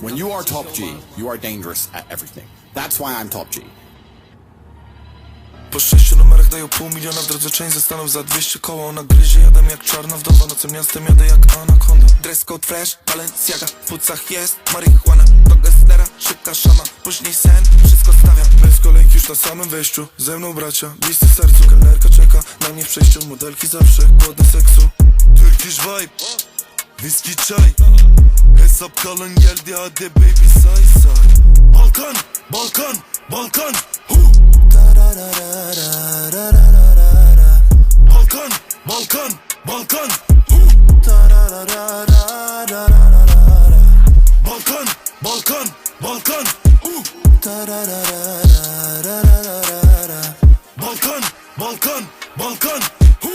When you are top G, you are dangerous at everything. That's why I'm top G. Po sześciu numerach dają pół miliona w drodze część zastanów za 200 koło Ona gryzie, jadam jak czarna wdowa Nocem miastem jadę jak anakonda. Dress code fresh, Balenciaga W płucach jest marihuana. Do gangstera, szybka szama Później sen, wszystko stawiam Bez kolejki już na samym wejściu Ze mną bracia, bliscy sercu Kelnerka czeka na mnie w przejściu. Modelki zawsze głodne seksu. Turkish vibe Viski çay Hesap kalın geldi hadi baby say say Balkan, Balkan, Balkan Hu! Balkan, Balkan, Balkan Hu! Balkan, Balkan, Balkan Hu! Balkan, Balkan, Balkan Hu!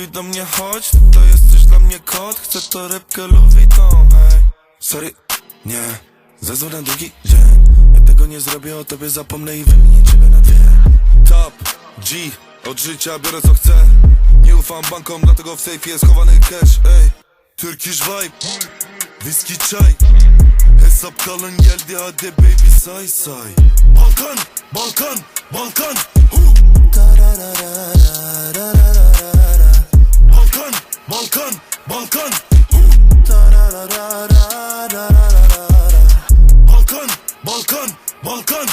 Mówi do mnie chodź To jesteś dla mnie kot, chcę to rybkę Louis Vuitton Hej, sorry, nie. Zezwól na drugi dzień. Ja tego nie zrobię, o tobie zapomnę i wymienię ciebie na dwie. Top G, od życia biorę co chcę. Nie ufam bankom, dlatego w sejfie schowany cash Ey, Turkish vibe Viski çay Hesap kalın geldi hadi baby say say Balkan, Balkan, Balkan Hu! Hakan Balkan, Balkan, Balkan